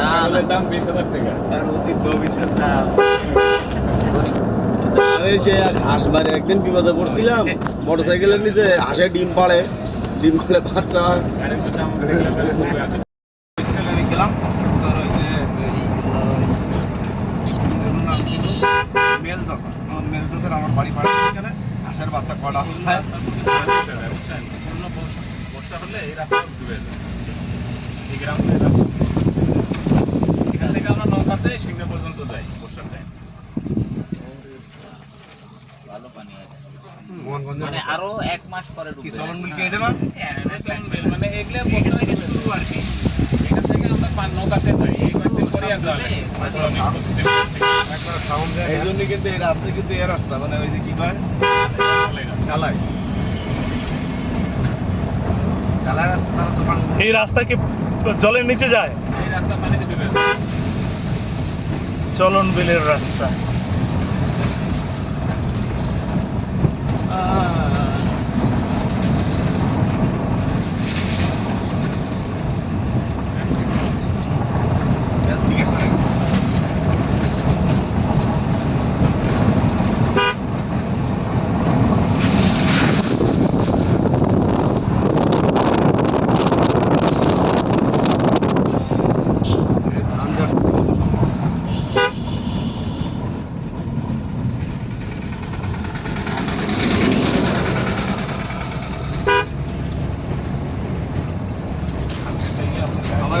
দেখছে দাম বিশ হাজার টাকা। আরে সে হাঁস মারে একদিন বিপদে পড়ছিলাম মোটরসাইকেলের নিচে হাঁসে ডিম পাড়ে। ডিম পাড়ে বাচ্চা গেলাম তোর ওই যে মেল চাষা আমার মেল চাষার আমার বাড়ি পাড়ে এখানে। হাঁসের বাচ্চা কটা হয়? বর্ষা হলে এই রাস্তা ডুবে যায় এই গ্রাম দিয়ে রাস্তা এখান থেকে নৌকাতে পর্যন্ত যাই বর্ষার টাইম ভালো পানি আছে। মানে আরও এক মাস পরে কি ঢুকবে মিল কি এটা না? মানে এগুলো বর্ষা থেকে শুরু আর কি। এখান থেকে আমরা পান নৌকাতে যাই। এই কয়েকদিন পরে আর যাবে এই জন্য কিন্তু এই রাস্তা কিন্তু এই রাস্তা মানে ওই যে কি কয়? কালাই। এই রাস্তা কি জলের নিচে যায়? এই রাস্তা পানিতে ডুবে যায় চলন বিলের রাস্তা ঠিক আছে ধান কাটতেছে কত সময় আমার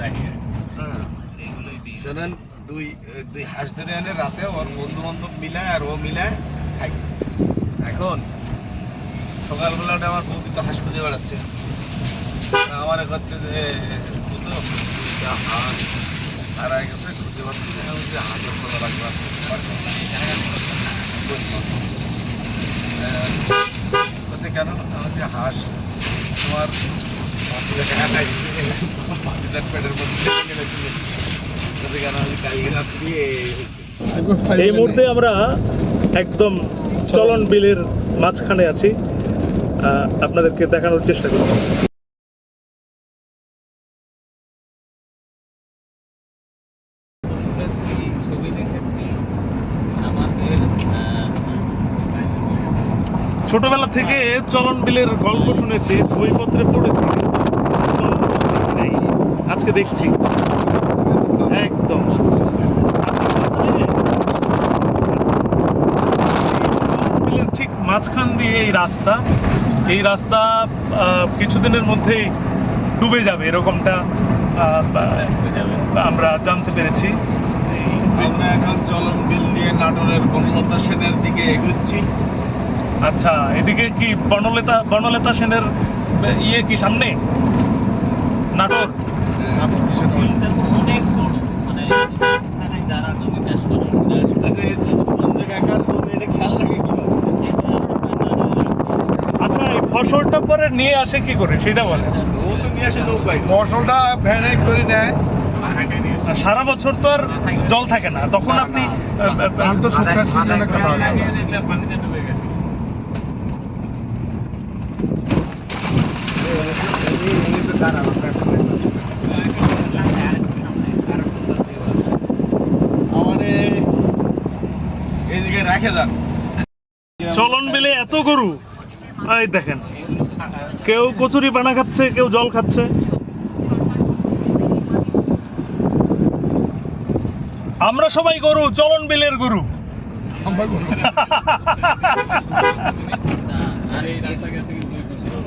ডাহিয়া। এইগুলোই দিই শোনেন, দুই দুই হাঁস ধরে এনে রাতে ওর বন্ধু বান্ধব মিলায় আর ও মিলায় খাইছে এখন সকালবেলাটা আমার বৌদি তো হাঁস খুঁজে বেড়াচ্ছে। আমার হচ্ছে যে দুইটা হাঁস হারাই গেছে খুঁজে পাচ্ছি যে হাঁসের খোলা রাখবার হচ্ছে কেন? যে হাঁস, তোমার পেটের মধ্যে। কেন? এই মুহূর্তে আমরা একদম চলন বিলের মাঝখানে আছি। আপনাদেরকে দেখানোর চেষ্টা করছি। ছোটবেলা থেকে চলন বিলের গল্প শুনেছি বইপত্রে পড়েছি চলন বিল দেখি নাই। আজকে দেখছি। একদম। বিলের ঠিক মাঝখান দিয়ে এই রাস্তা। এই রাস্তা কিছুদিনের মধ্যেই ডুবে যাবে এরকমটা আমরা জানতে পেরেছি। এই- আমরা এখন চলন বিল নিয়ে নাটোরের বনলতা সেনের দিকে এগুচ্ছি। আচ্ছা এদিকে কি বনলতা বনলতা সেনের ইয়ে কি সামনে? অনেক বড় মানে যারা জমি চাষ করে ফসলটা পরে নিয়ে আসে কি করে সেটা বলে ও তো ফসলটা ভ্যানে করে নেয় সারা বছর তো আর জল থাকে না তখন আপনি তো শুকার সিজনে চলন বিলে এত গরু এই দেখেন কেউ কচুরি পানা খাচ্ছে কেউ জল খাচ্ছে। আমরা সবাই গরু চলন বিলের গরু। আর এই রাস্তা গেছে কিন্তু দুই বছর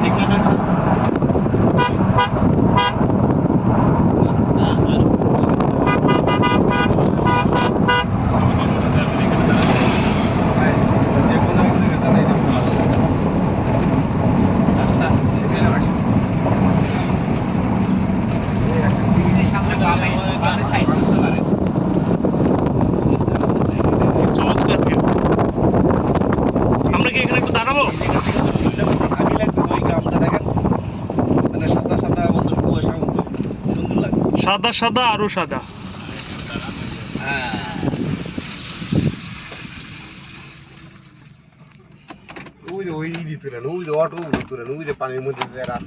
ঠিক না যে কোনো এক জায়গায় দাঁড়াই যাব ভালো এখানে রাখি। চমৎকার view। আমরা কি এখানে একটু দাঁড়াবো আগে লাগতেছে ওই গ্রামটা দেখেন মানে সাদা সাদা মতো কুয়াশা মতো সুন্দর লাগছে সাদা সাদা আরও সাদা হ্যাঁ ওই যে ওই ভিতরে ওই যে অটো ভিতরে ওই যে পানির মধ্যে যে রাস্তা না, ওইটা কিন্তু রাস্তা যাওয়া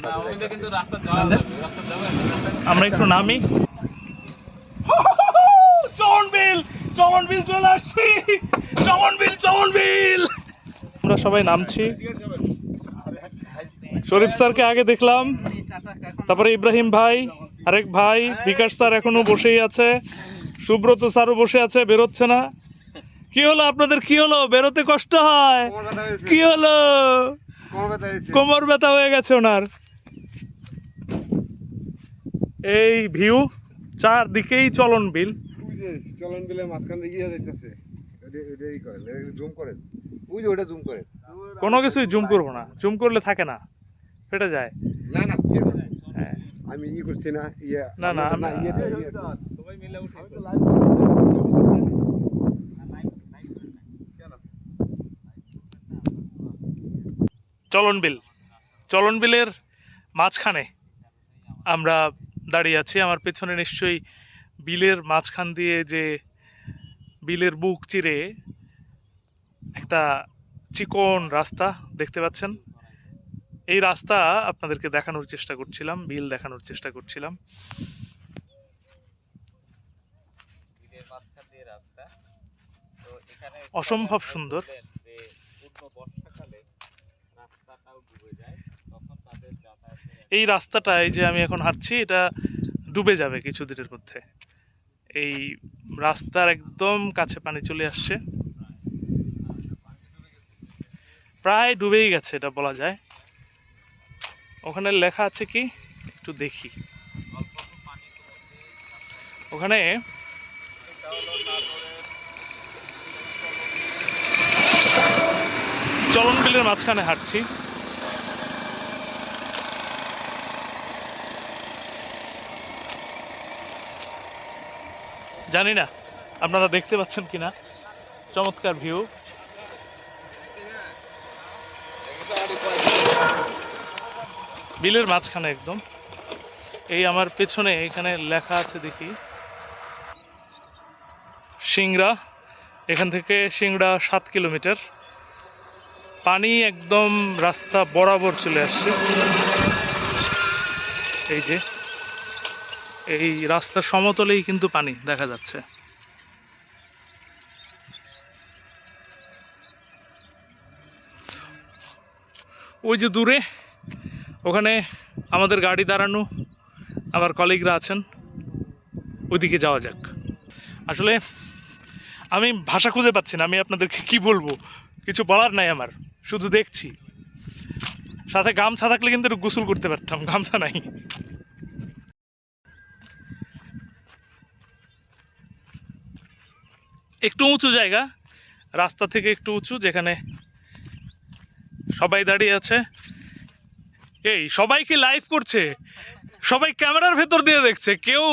যাবে রাস্তা যাবে রাস্তা আমরা একটু নামি। চমন বিল চমন বিল চলে আসছি। চমন বিল চমন বিল আমরা সবাই নামছি। শরীফ স্যারকে আগে দেখলাম। তারপরে ইব্রাহিম ভাই। আরেক ভাই বিকাশ স্যার এখনও বসেই আছে। সুব্রত স্যারও বসে আছে বেরোচ্ছে না। কি হলো আপনাদের কি হলো? বেরোতে কষ্ট হয়। কি হলো? কোমর ব্যথা হয়ে গেছে ওনার। এই ভিউ চারদিকেই চলন বিল। চলন বিলে মাঝখান দিয়ে গিয়ে যাইতেছে। জুম করেন ওই যে ওটা জুম করেন কোনো কিছুই জুম করব না। জুম করলে থাকে না। ফেটে যায়। না না। আমি ই করছি না ইয়ে না, না, না আমি- ইয়ে ইয়ে সবাই মিলে উঠে চলন বিল। চলন বিলের মাঝখানে আমরা দাঁড়িয়ে আছি। আমার পেছনে নিশ্চয়ই বিলের মাঝখান দিয়ে যে বিলের বুক চিরে একটা চিকন রাস্তা দেখতে পাচ্ছেন। এই রাস্তা আপনাদেরকে দেখানোর চেষ্টা করছিলাম বিল দেখানোর চেষ্টা করছিলাম। অসম্ভব সুন্দর। এই রাস্তাটা এই যে আমি এখন হাঁটছি এটা ডুবে যাবে কিছুদিনের মধ্যে। এই রাস্তার একদম কাছে পানি চলে আসছে। প্রায় ডুবেই গেছে এটা বলা যায়। ওখানে লেখা আছে কি? একটু দেখি। ওখানে চলন বিলের মাঝখানে হাঁটছি। জানি না, আপনারা দেখতে পাচ্ছেন কিনা? চমৎকার ভিউ বিলের মাঝখানে একদম। এই আমার পেছনে এখানে লেখা আছে দেখি। সিংড়া, এখান থেকে সিংড়া সাত কিলোমিটার। পানি একদম রাস্তা বরাবর চলে আসছে। এই যে, এই রাস্তার সমতলেই কিন্তু পানি দেখা যাচ্ছে। ওই যে দূরে ওখানে আমাদের গাড়ি দাঁড়ানো, আমার কলিগরা আছেন, ওইদিকে যাওয়া যাক। আসলে আমি ভাষা খুঁজে পাচ্ছি না, আমি আপনাদেরকে কি বলব? কিছু বলার নাই আমার, শুধু দেখছি। সাথে গামছা থাকলে কিন্তু একটু গোসল করতে পারতাম, গামছা নাই। একটু উঁচু জায়গা, রাস্তা থেকে একটু উঁচু, যেখানে সবাই দাঁড়িয়ে আছে। এই, সবাই কি লাইভ করছে? সবাই ক্যামেরার ভেতর দিয়ে দেখছে। কেউ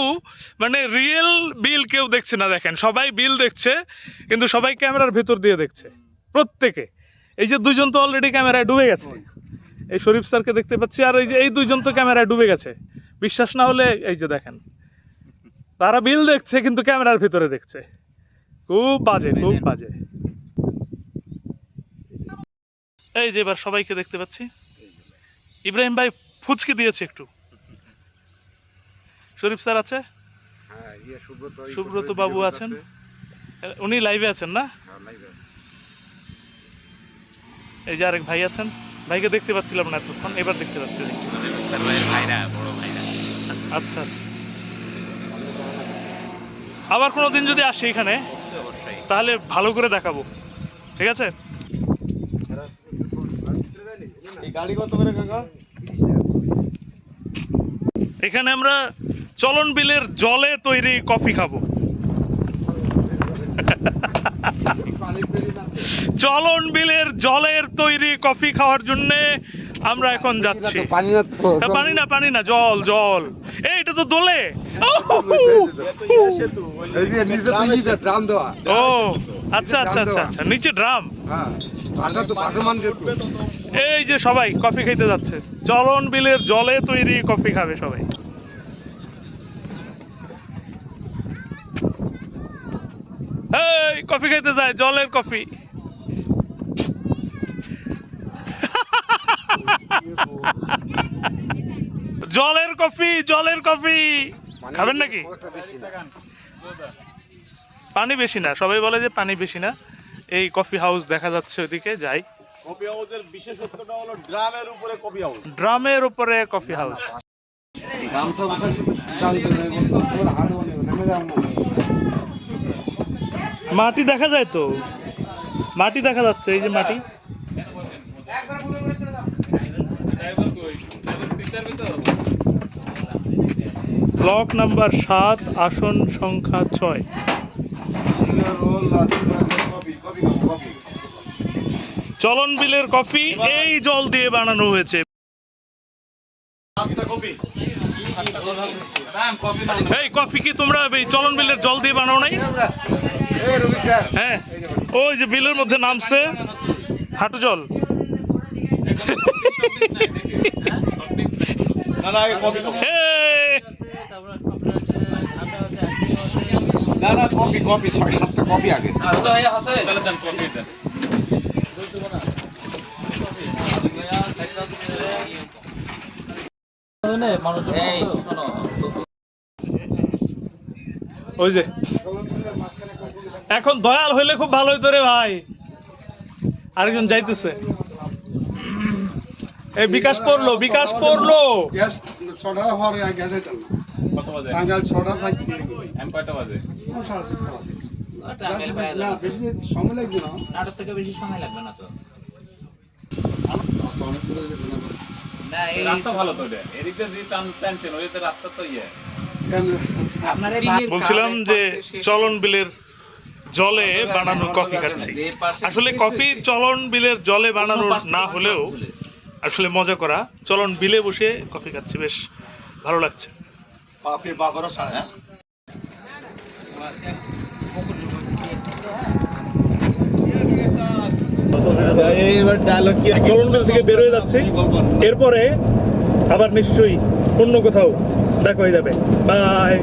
মানে রিয়েল বিল কেউ দেখছে না, দেখেন। সবাই বিল দেখছে, কিন্তু সবাই ক্যামেরার ভেতর দিয়ে দেখছে। প্রত্যেকে। এই যে দুজন তো অলরেডি ক্যামেরায় ডুবে গেছে। এই শরীফ স্যারকে দেখতে পাচ্ছি, আর এই যে, এই দুইজন তো ক্যামেরায় ডুবে গেছে। বিশ্বাস না হলে, এই যে দেখেন। তারা বিল দেখছে, কিন্তু ক্যামেরার ভিতরে দেখছে। খুব বাজে খুব বাজে। এই যে এবার সবাইকে দেখতে পাচ্ছি। ইব্রাহিম ভাই ফুচকে দিয়েছে একটু। শরীফ স্যার আছে? হ্যাঁ ইয়ে সুব্রত বাবু আছেন? উনি লাইভে আছেন না? হ্যাঁ। এই যে আরেক ভাই আছেন। ভাইকে দেখতে পাচ্ছিলাম না এতক্ষণ এবার দেখতে পাচ্ছি আচ্ছা আচ্ছা। আবার কোনো দিন যদি আসি এখানে তাহলে ভালো করে দেখাবো। ঠিক আছে এই গাড়ি কত করে কাকা? এখানে আমরা চলন বিলের জলে তৈরি কফি খাব। চলন বিলের জলের তৈরি কফি খাওয়ার জন্য আমরা এখন যাচ্ছি। পানি না পানি না পানি না জল জল। এই এটা তো দোলে। তো ইয়ে ও আচ্ছা আচ্ছা আচ্ছা আচ্ছা নিচে ড্রাম। হ্যাঁ মান এই যে সবাই কফি খেতে যাচ্ছে। চলন বিলের জলে তৈরি কফি খাবে সবাই। এই কফি খাইতে যায় জলের কফি। জলের কফি জলের কফি। খাবেন নাকি? পানি বেশি না সবাই বলে যে পানি বেশি না। এই কফি হাউস দেখা যাচ্ছে ওদিকে যাই। হাউসের বিশেষত্বটা হলো ড্রামের উপরে কপি হাউস। ড্রামের উপরে কফি হাউস। মাটি দেখা যায় তো? মাটি দেখা যাচ্ছে এই যে মাটি। ব্লক নাম্বার সাত আসন সংখ্যা ছয় সিঙ্গার রোল কপি কপি কপি চলন বিলের কফি এই জল দিয়ে বানানো হয়েছে। এই কফি কি তোমরা এই চলন বিলের জল দিয়ে বানাও নাই? হ্যাঁ ওই যে বিলের মধ্যে নামছে হাঁটু জল। না না আগে কপি কপি ছয় সাতটা কপি আগে। তাহলে দেন কপি দেন। ওই যে। এখন দয়াল হইলে খুব ভালো হইতো রে ভাই। আরেকজন যাইতেছে। এই বিকাশ পড়ল বিকাশ পড়ল। গ্যাস ছটা হওয়ার আগে গ্যাস আইতাম। কত বাজে? টাঙ্গাল ছটা থাকতে। এম কয়টা বাজে? সাড়ে সাতটা না বেশি সময় লাগবে না। নাটক থেকে বেশি সময় লাগবে না তো। রাস্তা অনেক দূরে গেছে না না এই রাস্তা ভালো তো এদিকে যে টান টানছেন ওই রাস্তা তো ইয়ে। কেন? আপনার এই বলছিলাম যে চলন বিলের জলে বানানো কফি খাচ্ছি। আসলে কফি চলন বিলের জলে বানানো না হলেও আসলে মজা করা। চলন বিলে বসে কফি খাচ্ছি বেশ ভালো লাগছে। বাপরে বাবারও সাড়ে এইবার ডায়লগ কি? বিল থেকে বেরোয় যাচ্ছে। এরপরে আবার নিশ্চয়ই অন্য কোথাও দেখা হয়ে যাবে। বাই